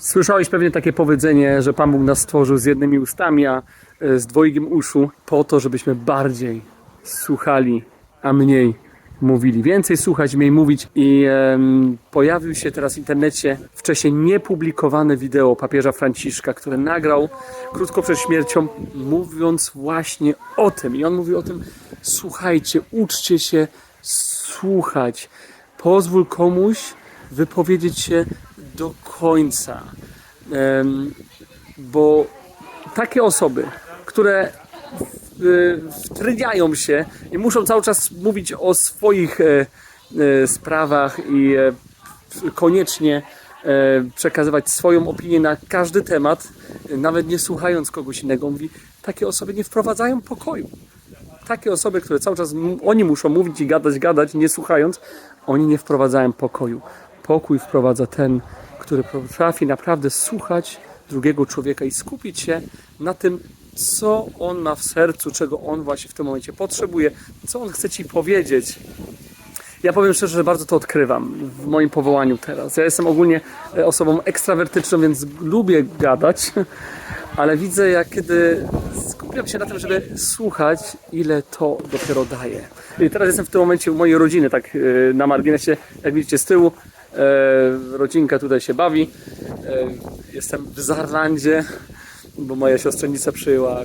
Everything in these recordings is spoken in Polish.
Słyszałeś pewnie takie powiedzenie, że Pan Bóg nas stworzył z jednymi ustami, a e, z dwojgiem uszu, po to, żebyśmy bardziej słuchali, a mniej mówili. Więcej słuchać, mniej mówić. I em, pojawił się teraz w internecie wcześniej niepublikowane wideo papieża Franciszka, które nagrał krótko przed śmiercią, mówiąc właśnie o tym. I on mówi o tym, słuchajcie, uczcie się słuchać. Pozwól komuś wypowiedzieć się do końca. Bo takie osoby, które y, wtryniają się i muszą cały czas mówić o swoich e, e, sprawach i e, koniecznie przekazywać swoją opinię na każdy temat, nawet nie słuchając kogoś innego. Mówi, takie osoby nie wprowadzają pokoju. Takie osoby, które cały czas oni muszą mówić i gadać, gadać, nie słuchając, oni nie wprowadzają pokoju. Pokój wprowadza ten, który potrafi naprawdę słuchać drugiego człowieka i skupić się na tym, co on ma w sercu, czego on właśnie w tym momencie potrzebuje, co on chce ci powiedzieć. Ja powiem szczerze, że bardzo to odkrywam w moim powołaniu teraz. Ja jestem ogólnie e, osobą ekstrawertyczną, więc lubię gadać, ale widzę, jak kiedy skupiam się na tym, żeby słuchać, ile to dopiero daje. I teraz jestem w tym momencie u mojej rodziny, tak e, na marginesie, jak widzicie z tyłu. E, rodzinka tutaj się bawi. E, jestem w Zarlandzie, bo moja siostrzenica przyjęła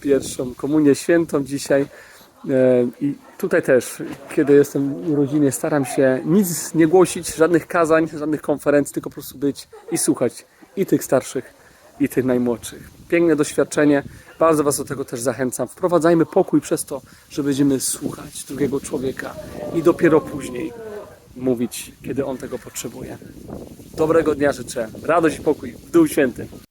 pierwszą komunię świętą dzisiaj. E, I tutaj też, kiedy jestem u rodziny, staram się nic nie głosić, żadnych kazań, żadnych konferencji, tylko po prostu być i słuchać i tych starszych, i tych najmłodszych. Piękne doświadczenie, bardzo Was do tego też zachęcam. Wprowadzajmy pokój przez to, że będziemy słuchać drugiego człowieka i dopiero później mówić, kiedy on tego potrzebuje. Dobrego dnia życzę, radość i pokój w Duchu Świętym.